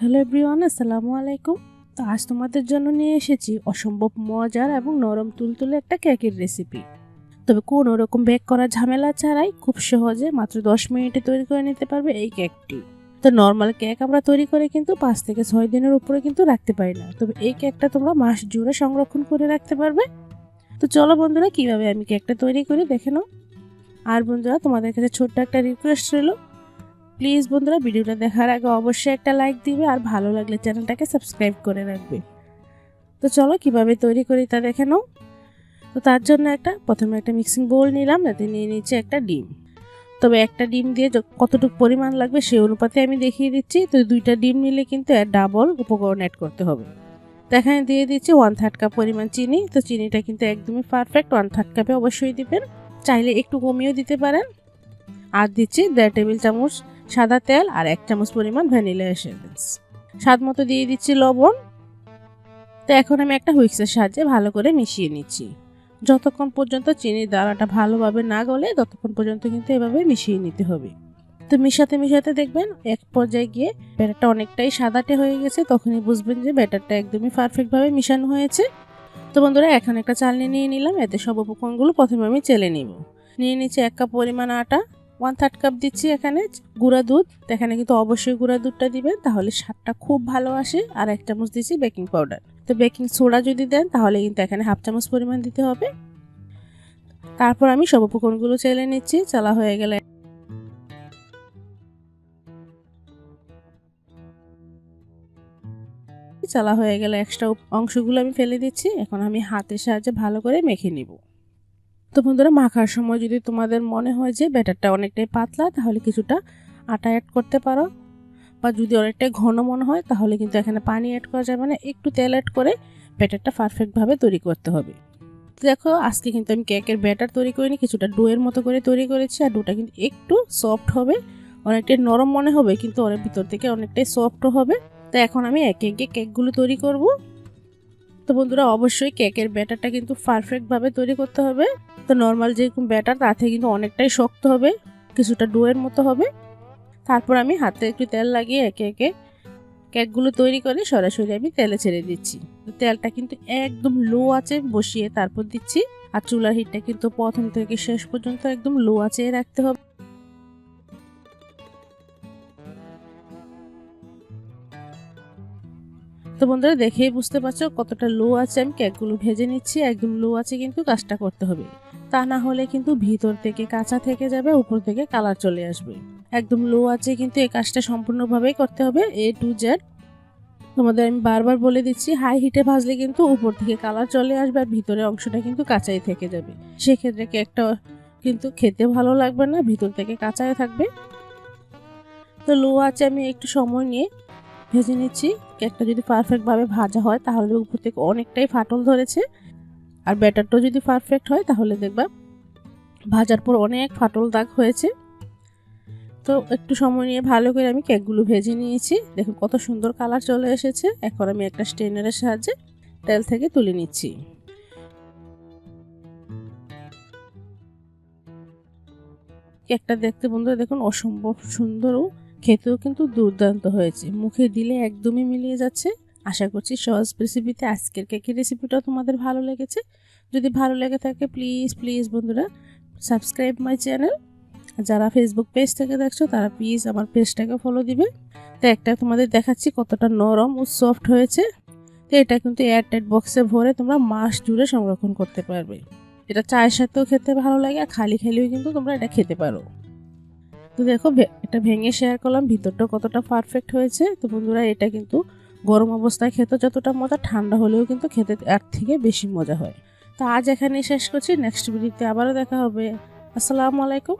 Hello everyone, আসসালামু আলাইকুম। তো আজ তোমাদের জন্য নিয়ে এসেছি অসম্ভব মজার এবং নরম তুলতুলে একটা কেকের রেসিপি তবে কোনো রকম বেক করার ঝামেলা ছাড়াই খুব সহজে মাত্র দশ মিনিটে তৈরি করে নিতে পারবে এই কেকটি তো নর্মাল কেক আমরা তৈরি করে কিন্তু পাঁচ থেকে ছয় দিনের উপরে কিন্তু রাখতে পারি না। তবে এই কেকটা তোমরা মাস জুড়ে সংরক্ষণ করে রাখতে পারবে। তো চলো বন্ধুরা, কীভাবে আমি কেকটা তৈরি করি দেখে নাও। আর বন্ধুরা, তোমাদের কাছে ছোট্ট একটা রিকোয়েস্ট রইল। প্লিজ বন্ধুরা ভিডিওটা দেখার আগে অবশ্যই একটা লাইক দিবে আর ভালো লাগলে চ্যানেলটাকে সাবস্ক্রাইব করে রাখবে। তো চলো কীভাবে তৈরি করি তা দেখে নাও। তো তার জন্য একটা, প্রথমে একটা মিক্সিং বোল নিলাম, তাতে নিয়ে নিচ্ছে একটা ডিম। তবে একটা ডিম দিয়ে কতটুকু পরিমাণ লাগবে সেই অনুপাতে আমি দেখিয়ে দিচ্ছি। তো দুইটা ডিম নিলে কিন্তু ডাবল উপকরণ অ্যাড করতে হবে। তো এখানে দিয়ে দিচ্ছি ওয়ান থার্ড কাপ পরিমাণ চিনি। তো চিনিটা কিন্তু একদমই পারফেক্ট ওয়ান থার্ড কাপে অবশ্যই দিবেন। চাইলে একটু কমিয়েও দিতে পারেন। আর দিচ্ছি দেড় টেবিল চামচ সাদা তেল আর এক চামচ পরিমাণ ভ্যানিলা এসেন্স। স্বাদ মতো দিয়ে দিচ্ছি লবণ। তো এখন আমি একটা হুইক্সের সাহায্যে ভালো করে মিশিয়ে নিচ্ছি। যতক্ষণ পর্যন্ত চিনির দানাটা ভালোভাবে না গলে, ততক্ষণ পর্যন্ত কিন্তু এভাবে মিশিয়ে নিতে হবে। তো মিশাতে মিশাতে দেখবেন এক পর্যায়ে গিয়ে ব্যাটারটা অনেকটাই সাদাটে হয়ে গেছে, তখনই বুঝবেন যে ব্যাটারটা একদমই পারফেক্টভাবে মিশানো হয়েছে। তো বন্ধুরা, এখন একটা চালনি নিয়ে নিলাম। এতে সব উপকরণগুলো প্রথমে আমি চেলে নিব। নিয়ে নিচ্ছি এক কাপ পরিমাণ আটা। ওয়ান থার্ড কাপ দিচ্ছি এখানে, গুঁড়া দুধ। এখানে কিন্তু অবশ্যই গুঁড়া দুধটা দিবেন, তাহলে স্বাদটা খুব ভালো আসে। আর এক চামচ দিচ্ছি বেকিং পাউডার তো বেকিং সোডা যদি দেন, তাহলে কিন্তু এখানে হাফ চামচ পরিমাণ দিতে হবে। তারপর আমি সব উপকরণগুলো চেলে নিচ্ছি, চালা হয়ে গেলে চালা হয়ে গেলে এক্সট্রা অংশগুলো আমি ফেলে দিচ্ছি। এখন আমি হাতের সাহায্যে ভালো করে মেখে নিব। তো বন্ধুরা, মাখার সময় যদি তোমাদের মনে হয় যে ব্যাটারটা অনেকটাই পাতলা, তাহলে কিছুটা আটা অ্যাড করতে পারো। বা যদি অনেকটাই ঘন মনে হয়, তাহলে কিন্তু এখানে পানি অ্যাড করা যাবে না। একটু তেল অ্যাড করে ব্যাটারটা পারফেক্টভাবে তৈরি করতে হবে। দেখো, আজকে কিন্তু আমি কেকের ব্যাটার তৈরি করিনি, কিছুটা ডোয়ের মতো করে তৈরি করেছি, আর ডোটা কিন্তু একটু সফট হবে। অনেকটাই নরম মনে হবে, কিন্তু ওর ভিতর থেকে অনেকটাই সফটও হবে। তো এখন আমি একে একে কেকগুলো তৈরি করব। তো বন্ধুরা, অবশ্যই কেকের ব্যাটারটা কিন্তু পারফেক্টভাবে তৈরি করতে হবে। তো নর্মাল যেরকম ব্যাটার, তাতে কিন্তু অনেকটাই শক্ত হবে, কিছুটা ডোয়ের মতো হবে। তারপর আমি হাতে একটু তেল লাগিয়ে একে একে কেকগুলো তৈরি করে সরাসরি আমি তেলে ছেড়ে দিচ্ছি। তেলটা কিন্তু একদম লো আছে বসিয়ে তারপর দিচ্ছি। আর চুলার হিটটা কিন্তু প্রথম থেকে শেষ পর্যন্ত একদম লো আছে রাখতে হবে। তো বন্ধুরা দেখেই বুঝতে পারছ কতটা লো আছে আমি কেকগুলো ভেজে নিচ্ছি, একদম লো আছে কিন্তু কাজটা করতে হবে। তা না হলে কিন্তু ভিতর থেকে কাঁচা থেকে যাবে, উপর থেকে কালার চলে আসবে। একদম লো আছে কিন্তু এই কাজটা সম্পূর্ণভাবেই করতে হবে, এ টু জেড। তোমাদের আমি বারবার বলে দিচ্ছি, হাই হিটে ভাজলে কিন্তু উপর থেকে কালার চলে আসবে আর ভিতরের অংশটা কিন্তু কাঁচাই থেকে যাবে। সেক্ষেত্রে কেকটা কিন্তু খেতে ভালো লাগবে না, ভিতর থেকে কাঁচাই থাকবে। তো লো আছে আমি একটু সময় নিয়ে ভেজে নিচ্ছি। কেকটা যদি পারফেক্টভাবে ভাজা হয়, তাহলে উপর থেকে অনেকটাই ফাটল ধরেছে। আর ব্যাটারটাও যদি পারফেক্ট হয়, তাহলে দেখবা ভাজার পর অনেক ফাটল দাগ হয়েছে। তো একটু সময় নিয়ে ভালো করে আমি কেকগুলো ভেজে নিয়েছি। দেখুন কত সুন্দর কালার চলে এসেছে। এখন আমি একটা স্টেনারের সাহায্যে তেল থেকে তুলে নিচ্ছি। কেকটা দেখতে বন্ধুরা দেখুন অসম্ভব সুন্দরও খেতেও কিন্তু দুর্দান্ত হয়েছে। মুখে দিলে একদমই মিলিয়ে যাচ্ছে। আশা করছি সহজ রেসিপিতে আজকের কেকের রেসিপিটাও তোমাদের ভালো লেগেছে। যদি ভালো লেগে থাকে প্লিজ প্লিজ বন্ধুরা সাবস্ক্রাইব মাই চ্যানেল যারা ফেসবুক পেজ থেকে দেখছ, তারা প্লিজ আমার পেজটাকে ফলো দিবে। তো একটা তোমাদের দেখাচ্ছি কতটা নরম ও সফট হয়েছে। তো এটা কিন্তু এয়ারটাইট বক্সে ভরে তোমরা মাস জুড়ে সংরক্ষণ করতে পারবে। এটা চায়ের সাথেও খেতে ভালো লাগে, আর খালি খেলেও কিন্তু তোমরা এটা খেতে পারো। তো দেখো এটা ভেঙে শেয়ার করলাম ভিতরটা কতটা পারফেক্ট হয়েছে। তো বন্ধুরা, এটা কিন্তু গরম অবস্থায় খেতে যতটা মজা, ঠান্ডা হলেও কিন্তু খেতে এর থেকে বেশি মজা হয়। তো আজ এখানেই শেষ করছি। নেক্সট ভিডিওতে আবারও দেখা হবে। আসসালামু আলাইকুম।